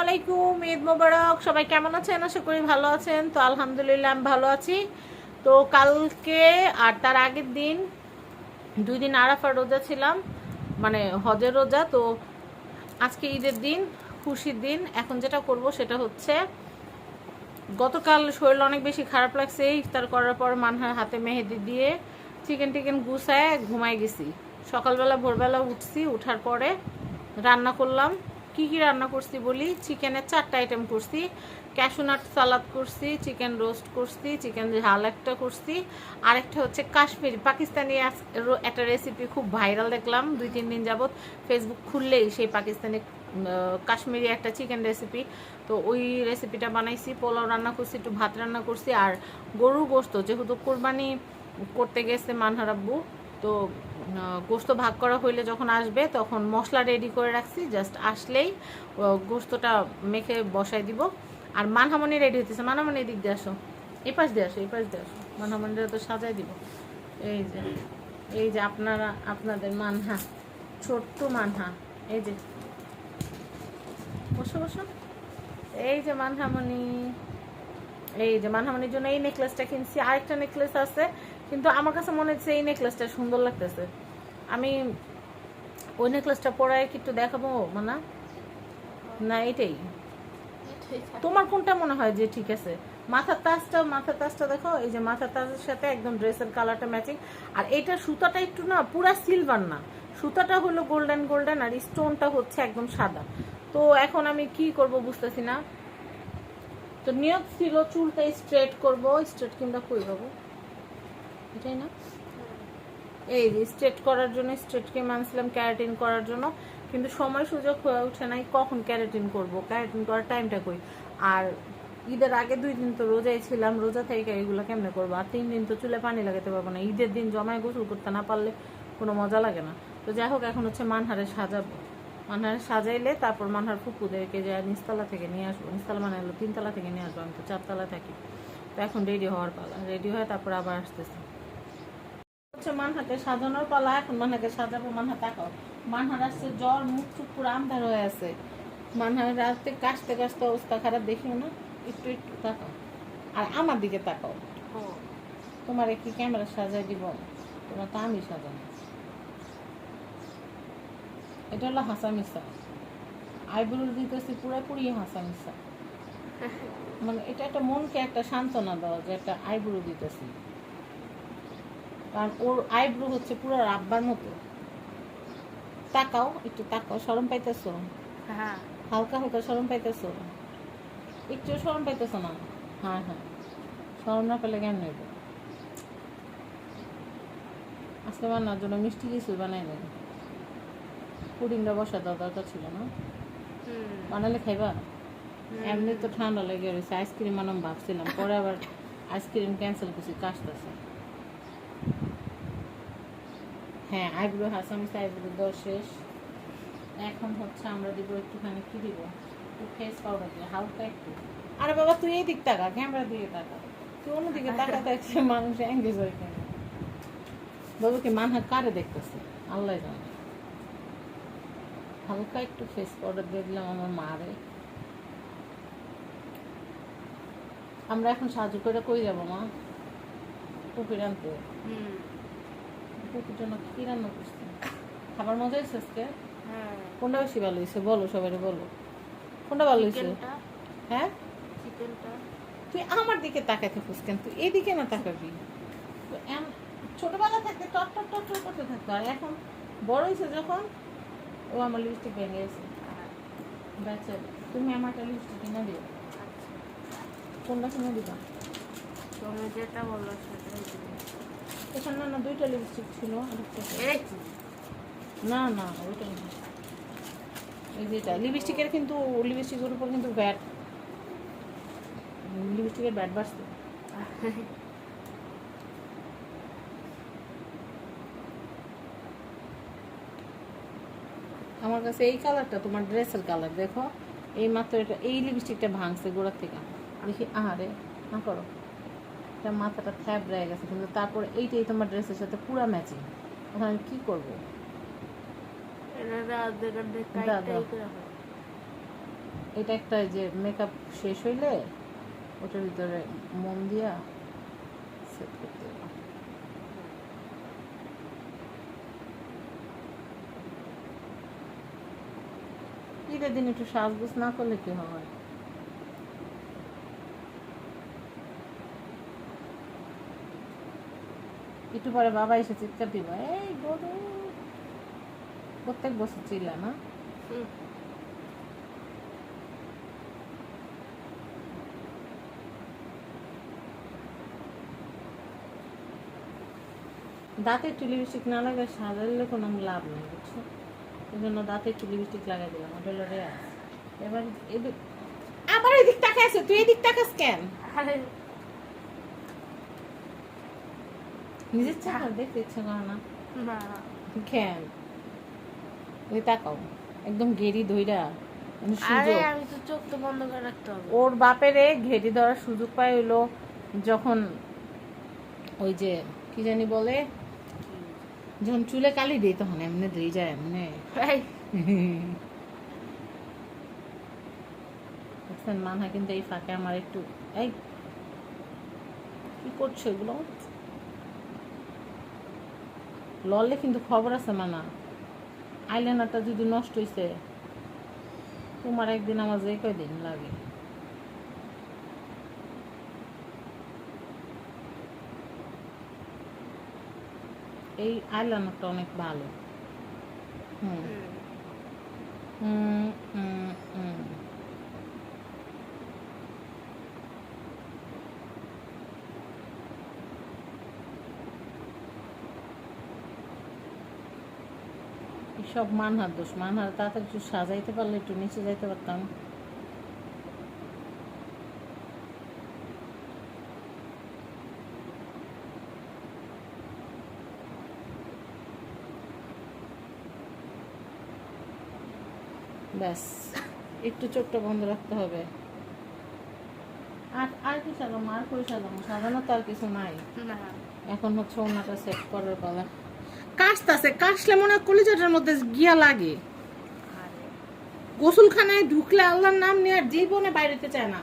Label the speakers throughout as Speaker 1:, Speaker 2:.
Speaker 1: আলাইকুম ঈদ মোবারক। সবাই কেমন আছেন? আশা করি ভালো আছেন। তো আলহামদুলিল্লাহ, আমি ভালো আছি। তো কালকে আর তার আগের দিন দুই দিন আরাফার রোজা ছিলাম মানে হজের রোজা। তো আজকে ঈদের দিন, খুশির দিন। এখন যেটা করব সেটা হচ্ছে, গতকাল শরীর অনেক বেশি খারাপ লাগছে। ইফতার করার পর মানহার হাতে মেহেদি দিয়ে চিকেন টিকেন গুছায় ঘুমাই গেছি। সকালবেলা, ভোরবেলা উঠছি, উঠার পরে রান্না করলাম। কি কি রান্না করছি বলি? চিকেনের চারটা আইটেম করছি। ক্যাশুনাট সালাদ করছি চিকেন রোস্ট করছি চিকেন ঝাল একটা করছি। আরেকটা হচ্ছে কাশ্মীরি পাকিস্তানি একটা রেসিপি খুব ভাইরাল দেখলাম। দুই, তিন দিন যাবৎ ফেসবুক খুললেই সেই পাকিস্তানি কাশ্মীরি একটা চিকেন রেসিপি তো ওই রেসিপিটা বানাইছি, পোলাও রান্না করছি, একটু ভাত রান্না করছি। আর গরু গোস্ত, যেহেতু কোরবানি করতে গেছে মানহারাব্বু তো গোস্ত ভাগ করা হইলে যখন আসবে, তখন মশলা রেডি করে রাখছি। জাস্ট আসলেই গোস্তটা মেখে বসাই দিব। আর মানহামনি রেডি হইতেছে। মানহামনি এদিক দিয়ে আসো। এই পাশ দিয়ে আসো এই পাশ দিয়ে আসো। মানহামনিটা তো সাজাই দিব। এই যে এই যে আপনারা, আপনাদের মানহা, ছোট্ট মানহা। এই যে, বসো বসো। এই যে মানহামনি, এই যে মানহামনির জন্য এই নেকলেসটা কিনছি। আরেকটা নেকলেস আছে। কিন্তু আমার কাছে মনে হচ্ছে এই নেকলেসটা সুন্দর লাগতেছে। আমি ওই নেকলেসটা পরায় কি একটু দেখাবো মানে? না, এটাই। তোমার কোনটা মনে হয় যে ঠিক আছে? মাথার তাজটা মাথার তাজটা দেখো, এই যে মাথার তাজের সাথে একদম ড্রেসের কালারটা ম্যাচিং আর এইটা সুতাটা একটু না, পুরা সিলভার না। সুতাটা হলো গোল্ডেন গোল্ডেন আর স্টোনটা হচ্ছে একদম সাদা। তো এখন আমি কি করব বুঝতেছি না। তো নিয়ত ছিল চুলটা স্ট্রেট করব স্ট্রেট কিংবা কই পাবো এটাই না? এই স্ট্রেট করার জন্য স্ট্রেট ক্রিম আনছিলাম ক্যারাটিন করার জন্য, কিন্তু সময় সুযোগ হয়ে ওঠে নাই, কখন ক্যারাটিন করব? ক্যারাটিন করার টাইমটা কই? আর ঈদের আগে দুই দিন তো রোজাই ছিলাম, রোজা থেকে এগুলো কেমনে করব? আর তিন দিন তো চুলে পানি লাগাতে পারব না। ঈদের দিন জমায় গোসল করতে না পারলে কোনো মজা লাগে না। তো যাই হোক, এখন হচ্ছে মানহারে সাজাবো। মানহারে সাজাইলে তারপর মানহার ফুপুদেরকে যে নিচতলা থেকে নিয়ে আসব। নিচতলা মানে হলো তিনতলা থেকে নিয়ে আসব, আমি তো চারতলা থাকি। তো এখন রেডি হওয়ার পালা। রেডি হয়ে তারপর আবার আসতেছি। সাজানো এটা হলো দিতেছি পুরোপুরি মানে এটা একটা মনকে একটা সান্ত্বনা দেওয়া যে একটা আইব্রো দিতেছি। কারণ ওর আইব্রো হচ্ছে পুরো রাব্বার মতো। তাকাও একটু তাকাও সরম পাইতেছো?
Speaker 2: হ্যাঁ।
Speaker 1: হালকা হালকা সরম পাইতেছো? একটু সরম পাইতেছো না? হ্যাঁ হ্যাঁ। সরম না পেলে কেমন নেব আজকে বানার জন্য মিষ্টি কিছু বানাই নেব পুডিংটা বসা দেওয়া দরকার ছিল না। বানালে খাইবা? এমনি তো ঠান্ডা লেগে রয়েছে আইসক্রিম বানাম ভাবছিলাম। পরে আবার আইসক্রিম ক্যান্সেল করছি কাশতেছে। হ্যাঁ আইব্রো হাসামিস আইব্রো দেওয়া শেষ। এখন হচ্ছে আমরা দিব একটুখানি কি দিব? একটু ফেস পাউডার দিয়ে হালকা একটু। আরে বাবা তুই এই দিক তাকা ক্যামেরা দিয়ে তাকা। তুই অন্যদিকে তাকা দেখছে মানুষ এঙ্গেজ হয়ে কেন? বাবুকে মানহা কারে দেখতেছে? আল্লাহ জানে। হালকা একটু ফেস পাউডার দিয়ে দিলাম আমার মারে। আমরা এখন সাহায্য করে কই যাব মা? পুকুর আনতে। পুকুর জন্য কি রান্না করছি খাবার মজা হয়েছে আজকে
Speaker 2: হ্যাঁ
Speaker 1: কোনটা বেশি ভালো হয়েছে বলো সবাই বলো কোনটা ভালো হয়েছে হ্যাঁ
Speaker 2: চিকেনটা?
Speaker 1: তুই আমার দিকে তাকাতে খুঁজ কেন তুই এদিকে না তাকাবি ছোটবেলা থাকতে টপ টপ টপ করতে থাকতো আর এখন বড় হয়েছে যখন ও আমার লিপস্টিক ভেঙে গেছে বাচ্চা তুমি আমার একটা লিপস্টিক কিনে দিও কোনটা কিনে দিবা?
Speaker 2: তুমি যেটা বলল সেটাই।
Speaker 1: এখানে না না দুইটা লিপস্টিক ছিল না না ওইটা এই যেটা লিপস্টিকের কিন্তু লিপস্টিকের উপর কিন্তু ব্যাট লিপস্টিকের ব্যাট আমার কাছে এই কালারটা তোমার ড্রেসের কালার দেখো। এই মাত্র এটা এই লিপস্টিকটা ভাঙছে গোড়ার থেকে। দেখি আহারে না করো। এটা মাথাটা থ্যাপ রয়ে গেছে কিন্তু তারপর এইটাই তোমার ড্রেসের সাথে পুরা ম্যাচিং এখন আমি কী করব।
Speaker 2: এটা
Speaker 1: একটা যে মেকআপ শেষ হইলে ওটার ভিতরে মন দিয়া সেট করতে ঈদের দিন একটু সাজগোজ না করলে কি হয়? একটু পরে বাবা এসে চিৎকার দিব এই গরু প্রত্যেক বছর চিল্লা না। দাঁতে একটু লিপস্টিক না লাগালে সাজালে কোনো লাভ নেই বুঝছ? এই জন্য দাঁতে একটু লিপস্টিক লাগাই দিলাম ওটা হলো এবার এদিক আবার এদিক তাকায় আছে? তুই এদিক তাকাস কেন?
Speaker 2: আরে
Speaker 1: নিজের চাকা দেখতে ইচ্ছা করে না কেন ওই তাকাও। একদম গেরি ধইরা। মানে
Speaker 2: আরে আমি তো চোখ তো বন্ধ করে রাখতে হবে।
Speaker 1: ওর বাপেরে ঘেরি ধরার সুযোগ পায় হইল যখন ওই যে কি জানি বলে? যখন চুলে কালি দিই তখন এমনি ধুই যায় এমনি। মানহা কিন্তু এই ফাঁকে আমার একটু এই। কি করছ এগুলো? ললে কিন্তু খবর আছে মানা আইলাইনারটা যদি নষ্ট হইছে তোমার একদিন আমার যে কয়দিন লাগে। এই আইলাইনারটা অনেক ভালো। হুম
Speaker 2: হুম।
Speaker 1: সব মানহার দোষ। মানহার তাড়াতাড়ি একটু সাজাইতে পারলে একটু নিচে যাইতে পারতাম। ব্যাস একটু চোখটা বন্ধ রাখতে হবে। আর আর কি সাজাবো? আর করে সাজাবো? সাজানো তো আর কিছু নাই। এখন হচ্ছে ওনাটা সেট করার পালা। কাশতাছে, কাশলে মনে হয় কলিজাটার মধ্যে গিয়া লাগে। গোসলখানায় ঢুকলে আল্লাহর নাম নিয়ে আর জীবনে বাইরেতে চায় না।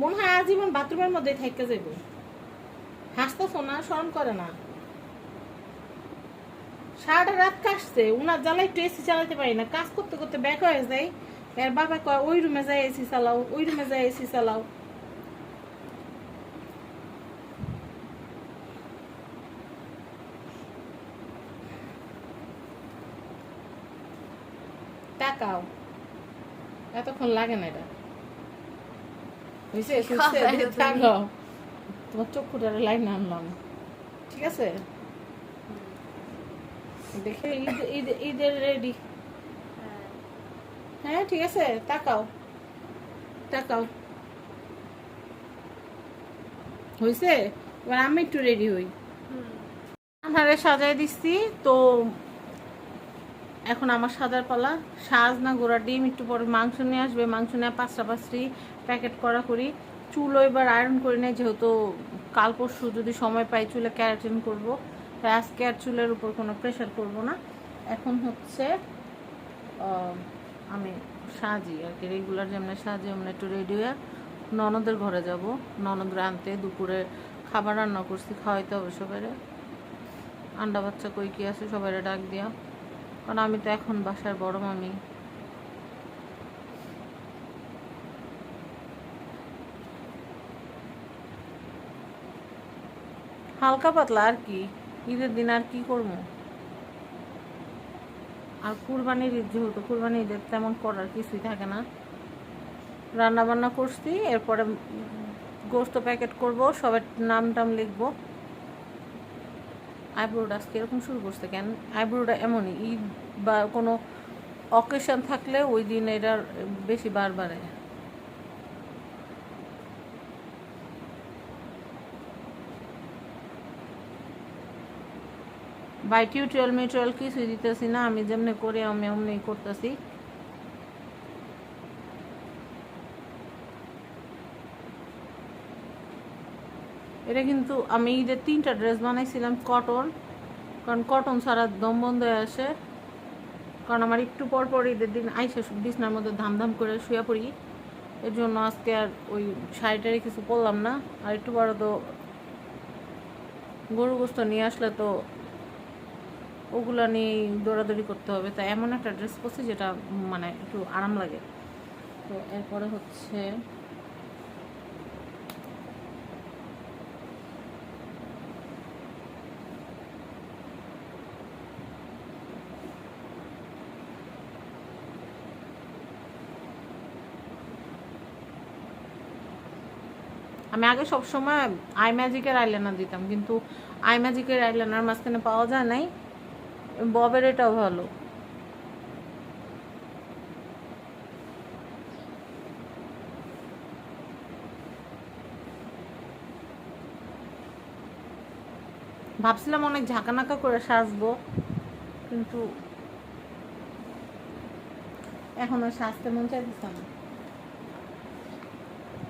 Speaker 1: মনে হয় আজীবন বাথরুমের মধ্যে থাকতে যাইব। হাসতেছো না, শরম করে না। সারাটা রাত কাশছে, উনার জ্বালাই একটু এসি চালাতে পারি না। কাজ করতে করতে ব্যাক হয়ে যায়। এর বাবা কয়, ওই রুমে যায় এসি চালাও, ওই রুমে যায় এসি চালাও। তাকাও এতক্ষণ লাগে না এটা। বুঝছে সুস্থে। তাকাও তোমার চক্ষুটার লাইন আনলাম। ঠিক আছে? দেখে ঈদ ঈদ ঈদের রেডি
Speaker 2: হ্যাঁ।
Speaker 1: হ্যাঁ ঠিক আছে তাকাও। তাকাও। হয়েছে এবার আমি একটু রেডি হই। আনারে সাজাই দিচ্ছি তো এখন আমার সাদার পালা সাজ না গোড়া ডিম, একটু পরে মাংস নিয়ে আসবে। মাংস নিয়ে পাঁচটা পাঁচটি প্যাকেট করা করি। চুলও এবার আয়রন করে নেই, যেহেতু কাল পরশু যদি সময় পাই চুলে ক্যারাটিন করব। তাই আজকে আর চুলের উপর কোনো প্রেশার করব না। এখন হচ্ছে আমি সাজি আর কি রেগুলার যেমন সাজি আমরা একটু রেডি হয়ে ননদের ঘরে যাব। ননদের আনতে দুপুরে খাবার রান্না করছি, খাওয়াইতে হবে সবাই আন্ডা বাচ্চা কই কি আছে সবাই ডাক দিয়া। কারণ আমি তো এখন বাসার বড় মামি। হালকা পাতলা আর কি? ঈদের দিন আর কি করব? আর কুরবানির ঈদ যেহেতু, কুরবানি ঈদের তেমন করার কিছুই থাকে না। রান্না বান্না করছি, এরপরে গোস্ত প্যাকেট করব, সবার নাম টাম লিখব। আইব্রোটা আজকে এরকম শুরু করছে কেন? আইব্রোটা এমনই, ঈদ বা কোনো অকেশন থাকলে ওই দিন এটার বেশি বার বাড়ে। বাই টিউটোরিয়াল মিউচুয়াল কিছুই দিতেছি না, আমি যেমনি করি, আমি অমনি করতেছি। এটা কিন্তু আমি ঈদের তিনটা ড্রেস বানাইছিলাম কটন কারণ কটন ছাড়া দম বন্ধ হয়ে আসে। কারণ আমার একটু পর পর ঈদের দিন আইসে বিছনার মধ্যে ধাম ধাম করে শুয়ে পড়ি। এর জন্য আজকে আর ওই শাড়িটারি কিছু পরলাম না। আর একটু বড় তো গরু গোস্ত নিয়ে আসলে তো ওগুলা নিয়ে দৌড়াদৌড়ি করতে হবে। তাই এমন একটা ড্রেস পরছি যেটা মানে একটু আরাম লাগে। তো এরপরে হচ্ছে আমি আগে সবসময় আই ম্যাজিকের আইলাইনার দিতাম, কিন্তু আই ম্যাজিকের আইলাইনার মাঝখানে পাওয়া যায় নাই। ববের এটাও ভালো। ভাবছিলাম অনেক ঝাঁকানাকা করে সাজবো, কিন্তু এখন আর সাজতে মন চাইতেছে না।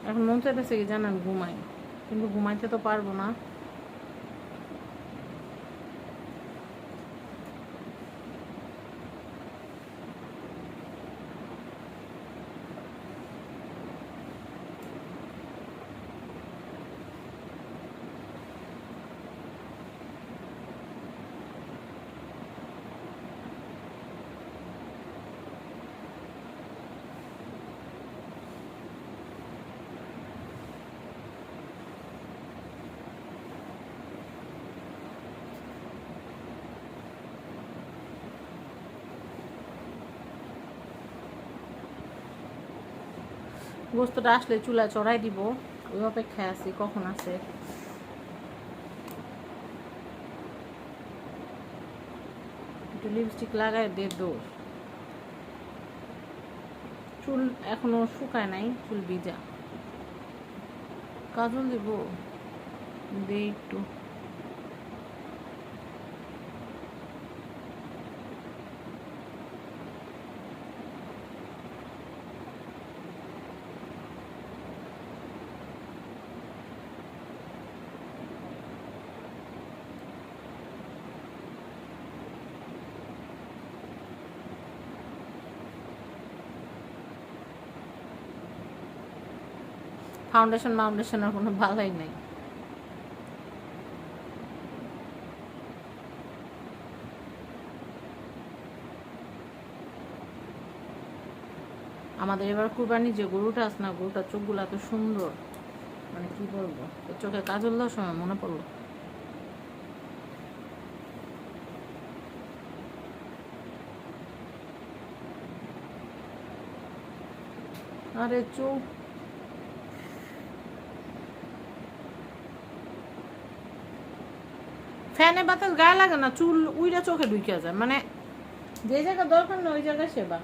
Speaker 1: এখন মন চাইতেছে কি জানেন ঘুমাই কিন্তু ঘুমাইতে তো পারব না। গোস্তটা আসলে চুলা চড়াই দিব। ওই অপেক্ষায় আছি, কখন আসে একটু লিপস্টিক লাগাই দে দোষ চুল এখনও শুকায় নাই, চুল ভিজা। কাজল দিব? দে একটু। ফাউন্ডেশন ফাউন্ডেশনের কোনো ভালোই নাই। আমাদের এবার কুরবানি যে গরুটা আছে না গরুটার চোখগুলো এত সুন্দর। মানে কি বলব? চোখে কাজল দেওয়ার সময় মনে পড়ল। আরে চোখ ফ্যানে বাতাস, গায়ে লাগে না, চুল উইরা চোখে ঢুকিয়া যায়। মানে যে জায়গা দরকার না, ওই জায়গায় সেবা।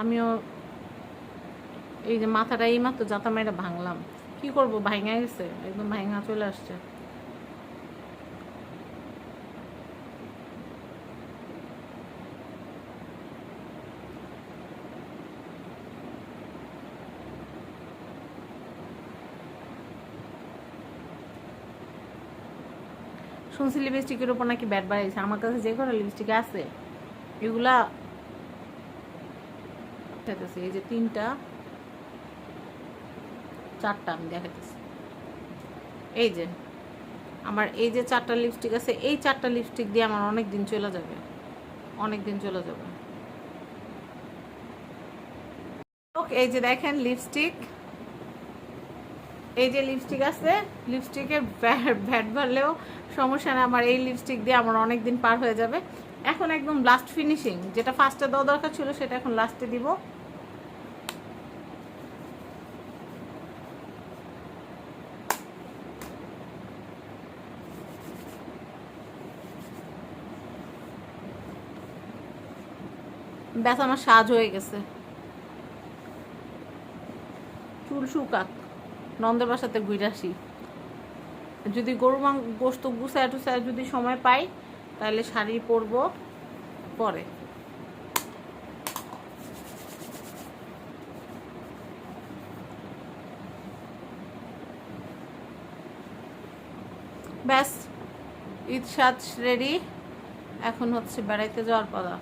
Speaker 1: আমিও এই যে মাথাটা এই মাত্র যাতা মেয়েটা ভাঙলাম। কি করব ভাঙা গেছে, একদম ভাঙা চলে আসছে। শুনছি লিপস্টিকের উপর নাকি ব্যাট বাড়াইছে আমার কাছে যে কটা লিপস্টিক আছে এগুলা দেখাইতেছি এই যে তিনটা চারটা আমি দেখাতেছি এই যে আমার এই যে চারটা লিপস্টিক আছে এই চারটা লিপস্টিক দিয়ে আমার অনেক দিন চলে যাবে অনেক দিন চলে যাবে। ওকে, এই যে দেখেন লিপস্টিক এই যে লিপস্টিক আছে লিপস্টিকের ভ্যাট ভরলেও সমস্যা না, আমার এই লিপস্টিক দিয়ে আমার অনেক দিন পার হয়ে যাবে। এখন একদম লাস্ট ফিনিশিং যেটা ফার্স্টে দেওয়া দরকার ছিল সেটা এখন লাস্টে দিব। ব্যাস, আমার সাজ হয়ে গেছে। চুল শুকাক। নন্দের বাসাতে ঘুরে আসি। যদি গরু মাংস গোস্ত গুছায় টুসায় যদি সময় পাই তাহলে শাড়ি পরবো পরে। ব্যাস, ঈদ রেডি। এখন হচ্ছে বেড়াইতে যাওয়ার পালা।